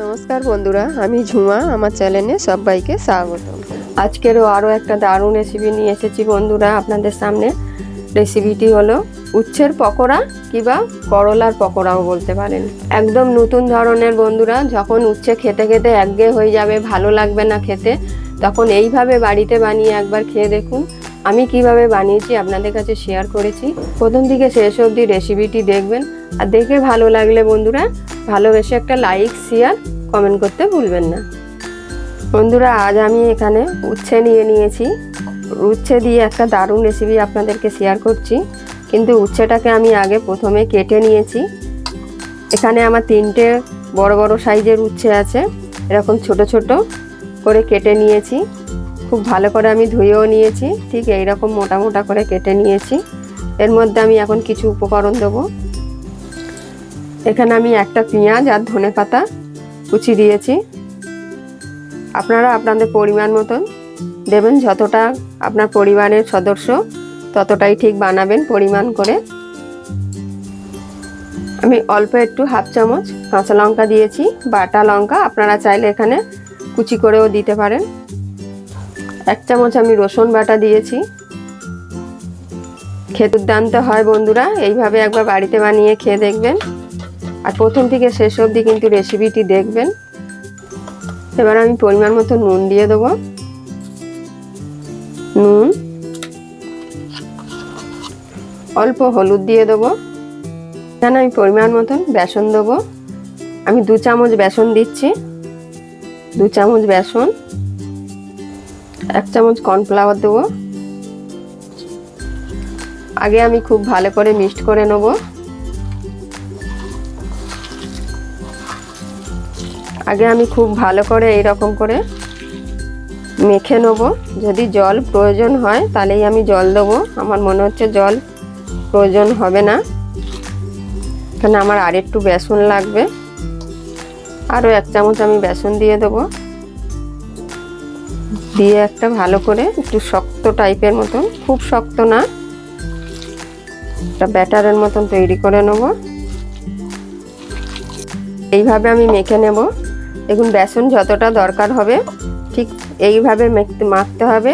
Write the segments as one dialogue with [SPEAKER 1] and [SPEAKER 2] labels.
[SPEAKER 1] নমস্কার বন্ধুরা, আমি ঝুমা, আমার চ্যানেলে সবাইকে স্বাগত। আজকেরও আরও একটা দারুণ রেসিপি নিয়ে এসেছি বন্ধুরা আপনাদের সামনে। রেসিপিটি হলো উচ্ছের পকোড়া কিংবা করলার পকোড়াও বলতে পারেন। একদম নতুন ধরনের বন্ধুরা, যখন উচ্ছে খেতে খেতে একঘেয়ে হয়ে যাবে, ভালো লাগবে না খেতে, তখন এইভাবে বাড়িতে বানিয়ে একবার খেয়ে দেখুন। আমি কীভাবে বানিয়েছি আপনাদের কাছে শেয়ার করেছি। প্রথম থেকে শেষ অবধি রেসিপিটি দেখবেন। আর দেখে ভালো লাগলে বন্ধুরা, ভালোবেসে একটা লাইক শেয়ার কমেন্ট করতে ভুলবেন না। বন্ধুরা, আজ আমি এখানে উচ্ছে নিয়ে নিয়েছি। উচ্ছে দিয়ে একটা দারুণ রেসিপি আপনাদেরকে শেয়ার করছি। কিন্তু উচ্ছেটাকে আমি আগে প্রথমে কেটে নিয়েছি। এখানে আমার তিনটে বড় বড় সাইজের উচ্ছে আছে। এরকম ছোট ছোট করে কেটে নিয়েছি। খুব ভালো করে আমি ধুয়েও নিয়েছি, ঠিক এইরকম মোটা মোটা করে কেটে নিয়েছি। এর মধ্যে আমি এখন কিছু উপকরণ দেবো। এখানে আমি একটা পেঁয়াজ আর ধনে পাতা কুচি দিয়েছি। আপনারা আপনাদের পরিমাণ মতন দেবেন, যতটা আপনার পরিবারের সদস্য ততটাই ঠিক বানাবেন পরিমাণ করে। আমি অল্প একটু হাফ চামচ কাঁচা লঙ্কা দিয়েছি, বাটা লঙ্কা, আপনারা চাইলে এখানে কুচি করেও দিতে পারেন। এক চামচ আমি রসুন বাটা দিয়েছি। খেতে দুর্দান্ত হয় বন্ধুরা, এইভাবে একবার বাড়িতে বানিয়ে খেয়ে দেখবেন। আর প্রথম থেকে শেষ অবধি কিন্তু রেসিপিটি দেখবেন। এবার আমি পরিমাণ মতো নুন দিয়ে দেবো। নুন, অল্প হলুদ দিয়ে দেবো। এখানে আমি পরিমাণ মতন বেসন দেবো। আমি দু চামচ বেসন দিচ্ছি। দু চামচ বেসন। এক চামচ কর্নফ্লাওয়ার দেবো। আগে আমি খুব ভালো করে মিক্সড করে নেব। আগে আমি খুব ভালো করে এইরকম করে মেখে নেব। যদি জল প্রয়োজন হয়, তাহলেই আমি জল দেবো। আমার মনে হচ্ছে জল প্রয়োজন হবে না। এখানে আমার আর একটু বেসন লাগবে। আরও এক চামচ আমি বেসন দিয়ে দেবো। দিয়ে একটা ভালো করে একটু শক্ত টাইপের মতন, খুব শক্ত না। একটা ব্যাটারের মতন তৈরি করে নেব। এইভাবে আমি মেখে নেব। দেখুন, বেসন যতটা দরকার হবে, ঠিক এইভাবে মেখতে, মাখতে হবে।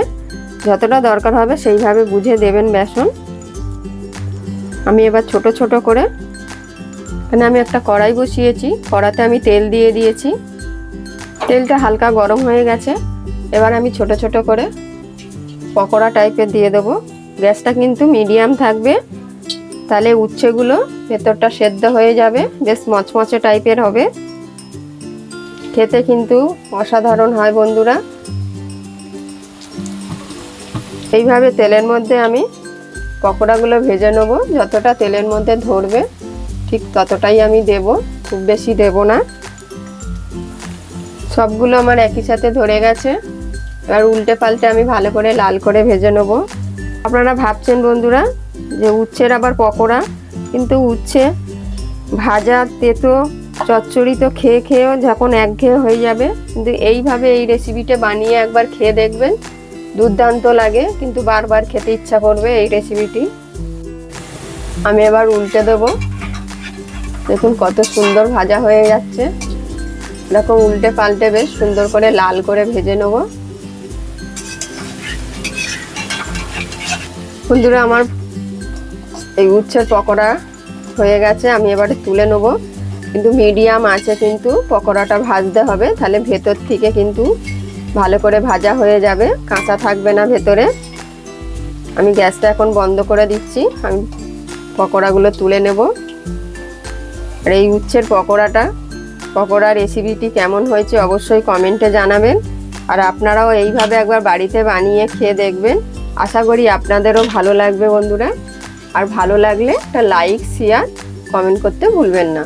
[SPEAKER 1] যতটা দরকার হবে, সেইভাবে বুঝে দেবেন বেসন। আমি এবার ছোট ছোট করে, এখানে আমি একটা কড়াই বসিয়েছি। কড়াতে আমি তেল দিয়ে দিয়েছি। তেলটা হালকা গরম হয়ে গেছে। এবার আমি ছোট ছোট করে পকোড়া টাইপের দিয়ে দেবো। গ্যাসটা কিন্তু মিডিয়াম থাকবে। তাহলে উচ্ছেগুলো ভেতরটা সেদ্ধ হয়ে যাবে। বেশ মচমচে টাইপের হবে। খেতে কিন্তু অসাধারণ হয় বন্ধুরা। এইভাবে তেলের মধ্যে আমি পকোড়াগুলো ভেজে নেব। যতটা তেলের মধ্যে ধরবে, ঠিক ততটাই আমি দেব। খুব বেশি দেব না। সবগুলো আমার একই সাথে ধরে গেছে। এবার উল্টে পাল্টে আমি ভালো করে লাল করে ভেজে নেব। আপনারা ভাবছেন বন্ধুরা যে উচ্ছের আবার পকোড়া, কিন্তু উচ্ছে ভাজা তেতো চচ্চড়ি তো খেয়ে খেয়েও যখন একঘেয়ে হয়ে যাবে, কিন্তু এইভাবে এই রেসিপিটা বানিয়ে একবার খেয়ে দেখবেন, দুর্দান্ত লাগে, কিন্তু বারবার খেতে ইচ্ছা করবে এই রেসিপিটি আমি এবার উল্টে দেব। দেখুন কত সুন্দর ভাজা হয়ে যাচ্ছে। এরকম উল্টে পাল্টে বেশ সুন্দর করে লাল করে ভেজে নেব। বন্ধুরা, আমার এই উচ্ছের পকোড়া হয়ে গেছে, আমি এবারে তুলে নেব। কিন্তু মিডিয়াম আছে কিন্তু, পকোড়াটা ভাজতে হবে, তাহলে ভেতর থেকে কিন্তু ভালো করে ভাজা হয়ে যাবে, কাঁচা থাকবে না ভেতরে। আমি গ্যাসটা এখন বন্ধ করে দিচ্ছি, আমি পকোড়াগুলো তুলে নেব। আর এই উচ্ছের পকোড়াটা, পকোড়া রেসিপিটি কেমন হয়েছে অবশ্যই কমেন্টে জানাবেন। আর আপনারাও এইভাবে একবার বাড়িতে বানিয়ে খেয়ে দেখবেন। আশা করি আপনাদেরও ভালো লাগবে বন্ধুরা। আর ভালো লাগলে একটা লাইক শেয়ার কমেন্ট করতে ভুলবেন না।